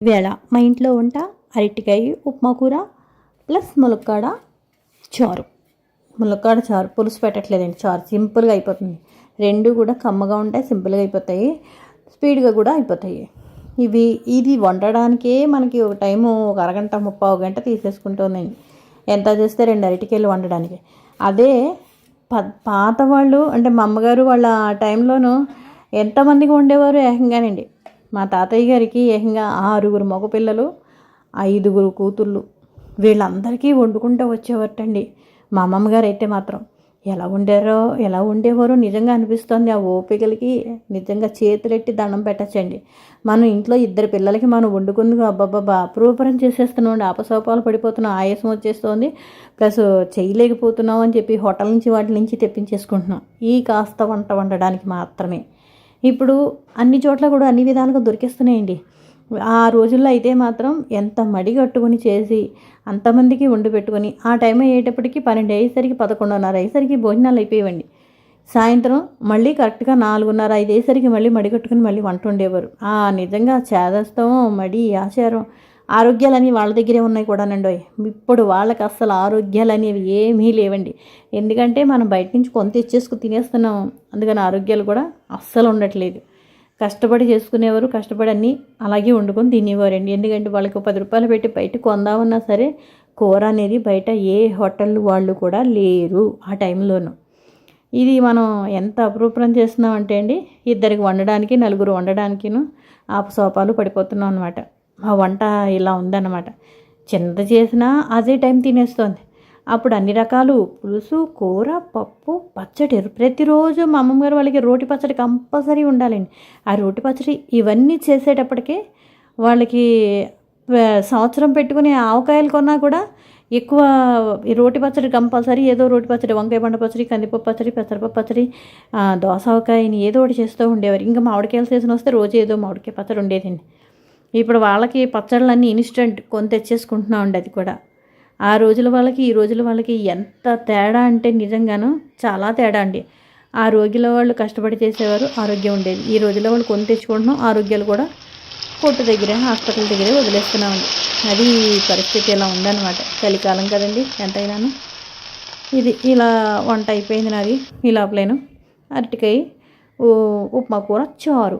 వేళ. మా ఇంట్లో వంట అరటికాయ ఉప్మా కూర ప్లస్ ములక్కాడ చారు. ములక్కాడ చారు పులుసు పెట్టట్లేదండి చారు. సింపుల్గా అయిపోతుంది. రెండు కూడా కమ్మగా ఉంటాయి సింపుల్గా అయిపోతాయి స్పీడ్గా కూడా అయిపోతాయి. ఇవి ఇది వండడానికే మనకి ఒక టైము ఒక అరగంట ముప్పావు గంట తీసేసుకుంటుందండి. ఎంత చేస్తే రెండు అరటికాయలు వండడానికి. అదే ప పాత వాళ్ళు అంటే మా అమ్మగారు వాళ్ళ టైంలోనూ ఎంతమందికి వండేవారు ఏకంగానండి. మా తాతయ్య గారికి ఏకంగా ఆరుగురు మగపిల్లలు ఐదుగురు కూతుళ్ళు. వీళ్ళందరికీ వండుకుంటూ వచ్చేవారటండి. మా అమ్మమ్మ గారు అయితే మాత్రం ఎలా వండారో ఎలా ఉండేవారో నిజంగా అనిపిస్తుంది. ఆ ఓపికలకి నిజంగా చేతులెట్టి దండం పెట్టచ్చండి. మనం ఇంట్లో ఇద్దరు పిల్లలకి మనం వండుకుందుకు అబ్బాబ్బా అప్రూపరం చేసేస్తున్నాం ఆపసోపాలు పడిపోతున్నాం ఆయాసం వచ్చేస్తుంది. ప్లస్ చేయలేకపోతున్నాం అని చెప్పి హోటల్ నుంచి వాటి నుంచి తెప్పించేసుకుంటున్నాం. ఈ కాస్త వంట వండడానికి మాత్రమే. ఇప్పుడు అన్ని చోట్ల కూడా అన్ని విధాలుగా దొరికేస్తున్నాయండి. ఆ రోజుల్లో అయితే మాత్రం ఎంత మడి కట్టుకొని చేసి అంతమందికి వండి పెట్టుకొని ఆ టైం అయ్యేటప్పటికి పన్నెండు అయ్యేసరికి పదకొండున్నర అయ్యేసరికి భోజనాలు అయిపోయేవండి. సాయంత్రం మళ్ళీ కరెక్ట్గా నాలుగున్నర ఐదు అయ్యేసరికి మళ్ళీ మడి కట్టుకుని మళ్ళీ వంట ఉండేవారు ఆ నిజంగా చేదస్తం మడి ఆచారం ఆరోగ్యాలని వాళ్ళ దగ్గరే ఉన్నాయి కూడానండి ఇప్పుడు వాళ్ళకి అస్సలు ఆరోగ్యాలు అనేవి ఏమీ లేవండి. ఎందుకంటే మనం బయట నుంచి కొంత ఇచ్చేసుకు తినేస్తున్నాం. అందుకని ఆరోగ్యాలు కూడా అస్సలు ఉండట్లేదు. కష్టపడి చేసుకునేవారు కష్టపడి అన్నీ అలాగే వండుకొని తినేవారండి. ఎందుకంటే వాళ్ళకి పది రూపాయలు పెట్టి బయట కొందామన్నా సరే కూర అనేది బయట ఏ హోటల్ వాళ్ళు కూడా లేరు ఆ టైంలోనూ. ఇది మనం ఎంత అప్రూపరం చేస్తున్నామంటే అండి ఇద్దరికి వండడానికి నలుగురు వండడానికిను ఆపసోపాలు పడిపోతున్నాం అనమాట ఆ వంట ఇలా ఉందన్నమాట. చిన్నది చేసినా అదే టైం తినేస్తోంది. అప్పుడు అన్ని రకాలు పులుసు కూర పప్పు పచ్చడి. ప్రతిరోజు మా అమ్మమ్మగారు వాళ్ళకి రోటి పచ్చడి కంపల్సరీ ఉండాలండి. ఆ రోటి పచ్చడి ఇవన్నీ చేసేటప్పటికే వాళ్ళకి సంవత్సరం పెట్టుకుని ఆవకాయలు కొన్నా కూడా ఎక్కువ ఈ రోటి పచ్చడి కంపల్సరీ ఏదో రోటి పచ్చడి వంకాయ పండు పచ్చడి కందిపప్పు పచ్చడి పెసరపప్పు పచ్చడి దోసకాయని ఏదో ఒకటి చేస్తూ ఉండేవారు. ఇంకా మామిడికాయల సీజన్ వస్తే రోజు ఏదో మామిడికాయ పచ్చడి ఉండేదండి. ఇప్పుడు వాళ్ళకి పచ్చళ్ళన్నీ ఇన్స్టెంట్ కొని తెచ్చేసుకుంటున్నాం అండి అది కూడా. ఆ రోజుల వాళ్ళకి ఈ రోజుల వాళ్ళకి ఎంత తేడా అంటే నిజంగాను చాలా తేడా అండి. ఆ రోజుల వాళ్ళు కష్టపడి చేసేవారు ఆరోగ్యం ఉండేది. ఈ రోజుల్లో వాళ్ళు కొని తెచ్చుకుంటున్నాం ఆరోగ్యాలు కూడా కొట్టు దగ్గరే హాస్పిటల్ దగ్గరే వదిలేస్తున్నామండి అది పరిస్థితి ఇలా ఉందన్నమాట. చలికాలం కదండి ఎంతైనాను. ఇది ఇలా వంట అయిపోయింది నాది. ఈ లోపలేను. అరటికాయ ఉప్మా కూర చారు.